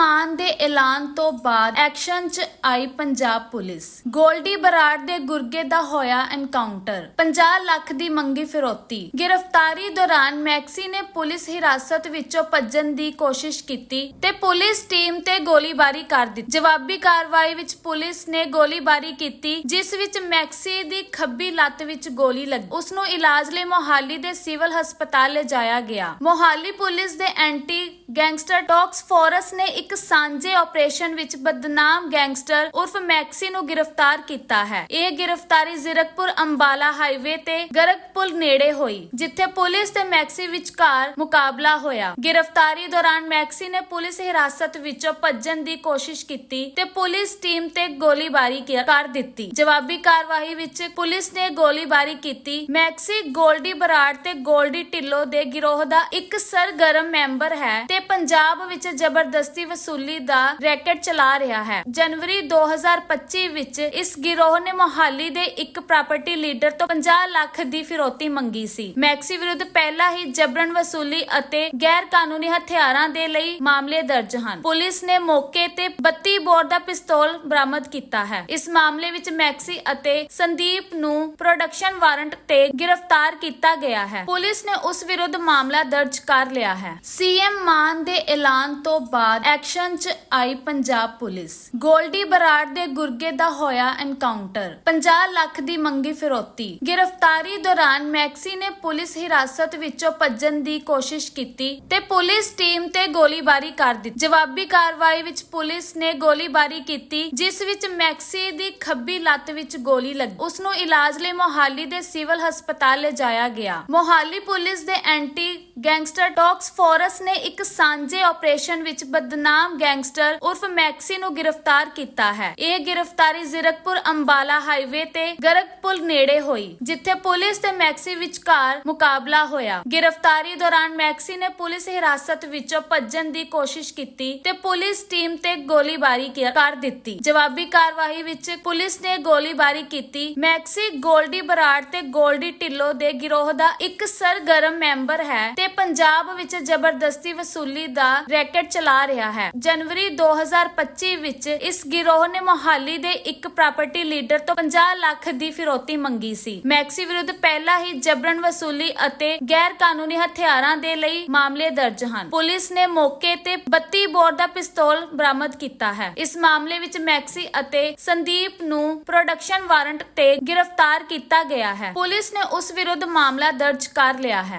ਮਾਨ ਦੇ ਐਲਾਨ ਤੋਂ ਬਾਅਦ ਐਕਸ਼ਨ 'ਚ ਆਈ ਪੰਜਾਬ ਪੁਲਿਸ। ਗੋਲਡੀ ਬਰਾੜ ਦੇ ਗੁਰਗੇ ਦਾ ਹੋਇਆ ਐਨਕਾਊਂਟਰ। 50 ਲੱਖ ਦੀ ਮੰਗੀ ਫਿਰੌਤੀ। ਗ੍ਰਿਫਤਾਰੀ ਦੌਰਾਨ ਮੈਕਸੀ ਨੇ ਪੁਲਿਸ ਹਿਰਾਸਤ ਵਿੱਚੋਂ ਭੱਜਣ ਦੀ ਕੋਸ਼ਿਸ਼ ਕੀਤੀ ਤੇ ਪੁਲਿਸ ਟੀਮ ਤੇ ਗੋਲੀਬਾਰੀ ਕਰ ਦਿੱਤੀ। ਜਵਾਬੀ ਕਾਰਵਾਈ ਵਿੱਚ ਪੁਲਿਸ ਨੇ ਗੋਲੀਬਾਰੀ ਕੀਤੀ, ਜਿਸ ਵਿੱਚ ਮੈਕਸੀ ਦੀ ਖੱਬੀ ਲੱਤ ਵਿੱਚ ਗੋਲੀ ਲੱਗੀ। ਉਸ ਨੂੰ ਇਲਾਜ ਲਈ ਮੋਹਾਲੀ ਦੇ ਸਿਵਲ ਹਸਪਤਾਲ ਲਿਜਾਇਆ ਗਿਆ। ਮੋਹਾਲੀ ਪੁਲਿਸ ਦੇ ਐਂਟੀ ਗੈਂਗਸਟਰ ਟਾਕਸ ਫੋਰਸ ਨੇ ਇੱਕ ਸਾਂਝੇ ਆਪਰੇਸ਼ਨ ਵਿੱਚ ਬਦਨਾਮ ਗੈਂਗਸਟਰ ਉਰਫ ਮੈਕਸੀ ਨੂੰ ਗ੍ਰਿਫਤਾਰ ਕੀਤਾ ਹੈ। ਇਹ ਗ੍ਰਿਫਤਾਰੀ ਜ਼ੀਰਕਪੁਰ ਅੰਬਾਲਾ ਹਾਈਵੇ ਤੇ ਗਰਗਪੁਰ ਨੇੜੇ ਹੋਈ, ਜਿੱਥੇ ਪੁਲਿਸ ਤੇ ਮੈਕਸੀ ਵਿਚਕਾਰ ਮੁਕਾਬਲਾ ਹੋਇਆ। ਗ੍ਰਿਫਤਾਰੀ ਦੌਰਾਨ ਮੈਕਸੀ ਨੇ ਪੁਲਿਸ ਹਿਰਾਸਤ ਵਿੱਚੋਂ ਭੱਜਣ ਦੀ ਕੋਸ਼ਿਸ਼ ਕੀਤੀ ਤੇ ਪੁਲਿਸ ਟੀਮ ਤੇ ਗੋਲੀਬਾਰੀ ਕਰ ਦਿੱਤੀ। ਜਵਾਬੀ ਕਾਰਵਾਈ ਵਿੱਚ ਪੁਲਿਸ ਨੇ ਗੋਲੀਬਾਰੀ ਕੀਤੀ। ਮੈਕਸੀ ਗੋਲਡੀ ਬਰਾੜ ਤੇ ਗੋਲਡੀ ਢਿੱਲੋਂ ਦੇ ਗਿਰੋਹ ਦਾ ਇੱਕ ਸਰਗਰਮ ਮੈਂਬਰ ਹੈ ਤੇ ਪੰਜਾਬ ਵਿੱਚ ਜ਼ਬਰਦਸਤੀ ਵਸੂਲੀ ਦਾ ਰੈਕਟ ਚਲਾ ਰਿਹਾ ਹੈ। ਜਨਵਰੀ 2025 ਵਿੱਚ ਇਸ ਗਿਰੋਹ ਨੇ ਮੋਹਾਲੀ ਦੇ ਇੱਕ ਪ੍ਰਾਪਰਟੀ ਲੀਡਰ ਤੋਂ 50 ਲੱਖ ਦੀ ਫਿਰੌਤੀ ਮੰਗੀ ਸੀ। ਮੈਕਸੀ ਵਿਰੁੱਧ ਪਹਿਲਾਂ ਹੀ ਜਬਰਨ ਵਸੂਲੀ ਅਤੇ ਗੈਰ ਕਾਨੂੰਨੀ ਹਥਿਆਰਾਂ ਦੇ ਲਈ ਮਾਮਲੇ ਦਰਜ ਹਨ। ਪੁਲਿਸ ਨੇ ਮੌਕੇ ਤੇ 32 ਬੋਰ ਦਾ ਪਿਸਤੌਲ ਬਰਾਮਦ ਕੀਤਾ ਹੈ। ਇਸ ਮਾਮਲੇ ਵਿੱਚ ਮੈਕਸੀ ਅਤੇ ਸੰਦੀਪ ਨੂੰ ਪ੍ਰੋਡਕਸ਼ਨ ਵਾਰੰਟ ਤੇ ਗ੍ਰਿਫਤਾਰ ਕੀਤਾ ਗਿਆ ਹੈ। ਪੁਲਿਸ ਨੇ ਉਸ ਵਿਰੁੱਧ ਮਾਮਲਾ ਦਰਜ ਕਰ ਲਿਆ ਹੈ। ਸੀਐਮ ਮਾਨ ਦੇ ਐਲਾਨ ਤੋਂ ਬਾਅਦ ਐਕਸ਼ਨ 'ਚ ਆਈ ਪੰਜਾਬ ਪੁਲਿਸ। ਗੋਲਡੀ ਬਰਾੜ ਦੇ ਗੁਰਗੇ ਦਾ ਹੋਇਆ ਐਨਕਾਊਂਟਰ 50 ਲੱਖ ਦੀ ਮੰਗੀ ਫਿਰੌਤੀ। ਗ੍ਰਿਫਤਾਰੀ ਦੌਰਾਨ ਮੈਕਸੀ ਨੇ ਪੁਲਿਸ ਹਿਰਾਸਤ ਵਿੱਚੋਂ ਭੱਜਣ ਦੀ ਕੋਸ਼ਿਸ਼ ਕੀਤੀ ਤੇ ਪੁਲਿਸ ਟੀਮ ਤੇ ਗੋਲੀਬਾਰੀ ਕਰ ਦਿੱਤੀ। ਜਵਾਬੀ ਕਾਰਵਾਈ ਵਿੱਚ ਪੁਲਿਸ ਨੇ ਗੋਲੀਬਾਰੀ ਕੀਤੀ, ਜਿਸ ਵਿੱਚ ਮੈਕਸੀ ਦੀ ਖੱਬੀ ਲੱਤ ਵਿੱਚ ਗੋਲੀ ਲੱਗੀ। ਉਸ ਨੂੰ ਇਲਾਜ ਲਈ ਮੋਹਾਲੀ ਦੇ ਸਿਵਲ ਹਸਪਤਾਲ ਲਿਜਾਇਆ ਗਿਆ। ਮੋਹਾਲੀ ਪੁਲਿਸ ਦੇ ਐਂਟੀ ਗੈਂਗਸਟਰ ਟਾਕਸ ਫੋਰਸ ਨੇ ਇੱਕ ਸਾਂਝੇ ਆਪਰੇਸ਼ਨ ਵਿੱਚ ਬਦਨਾਮ ਗੈਂਗਸਟਰ ਉਰਫ ਮੈਕਸੀ ਨੂੰ ਗ੍ਰਿਫਤਾਰ ਕੀਤਾ ਹੈ। ਇਹ ਗ੍ਰਿਫਤਾਰੀ ਜ਼ੀਰਕਪੁਰ ਅੰਬਾਲਾ ਹਾਈਵੇ ਤੇ ਗਰਗਪੁਰ ਨੇੜੇ ਹੋਈ, ਜਿੱਥੇ ਪੁਲਿਸ ਤੇ ਮੈਕਸੀ ਵਿਚਕਾਰ ਮੁਕਾਬਲਾ ਹੋਇਆ। ਗ੍ਰਿਫਤਾਰੀ ਦੌਰਾਨ ਮੈਕਸੀ ਨੇ ਪੁਲਿਸ ਹਿਰਾਸਤ ਵਿੱਚੋਂ ਭੱਜਣ ਦੀ ਕੋਸ਼ਿਸ਼ ਕੀਤੀ ਤੇ ਪੁਲਿਸ ਟੀਮ ਤੇ ਗੋਲੀਬਾਰੀ ਕਰ ਦਿੱਤੀ। ਜਵਾਬੀ ਕਾਰਵਾਈ ਵਿੱਚ ਪੁਲਿਸ ਨੇ ਗੋਲੀਬਾਰੀ ਕੀਤੀ। ਮੈਕਸੀ ਗੋਲਡੀ ਬਰਾੜ ਤੇ ਗੋਲਡੀ ਢਿੱਲੋਂ ਦੇ ਗਿਰੋਹ ਦਾ ਇੱਕ ਸਰਗਰਮ ਮੈਂਬਰ ਹੈ ਤੇ ਪੰਜਾਬ ਵਿੱਚ ਜ਼ਬਰਦਸਤੀ ਵਸੂਲੀ ਦਾ ਰੈਕਟ ਚਲਾ ਰਿਹਾ ਹੈ। ਜਨਵਰੀ 2025 ਵਿੱਚ ਇਸ ਗਿਰੋਹ ਨੇ ਮੋਹਾਲੀ ਦੇ ਇੱਕ ਪ੍ਰਾਪਰਟੀ ਲੀਡਰ ਤੋਂ 50 ਲੱਖ ਦੀ ਫਿਰੋਤੀ ਮੰਗੀ ਸੀ। ਮੈਕਸੀ ਵਿਰੁੱਧ ਪਹਿਲਾਂ ਹੀ ਜਬਰਨ ਵਸੂਲੀ ਅਤੇ ਗੈਰ ਕਾਨੂੰਨੀ ਹਥਿਆਰਾਂ ਦੇ ਲਈ ਮਾਮਲੇ ਦਰਜ ਹਨ। ਪੁਲਿਸ ਨੇ ਮੌਕੇ ਤੇ 32 ਬੋਰ ਦਾ ਪਿਸਤੌਲ ਬਰਾਮਦ ਕੀਤਾ ਹੈ। ਇਸ ਮਾਮਲੇ ਵਿੱਚ ਮੈਕਸੀ ਅਤੇ ਸੰਦੀਪ ਨੂੰ ਪ੍ਰੋਡਕਸ਼ਨ ਵਾਰੰਟ ਤੇ ਗ੍ਰਿਫਤਾਰ ਕੀਤਾ ਗਿਆ ਹੈ। ਪੁਲਿਸ ਨੇ ਉਸ ਵਿਰੁੱਧ ਮਾਮਲਾ ਦਰਜ ਕਰ ਲਿਆ ਹੈ।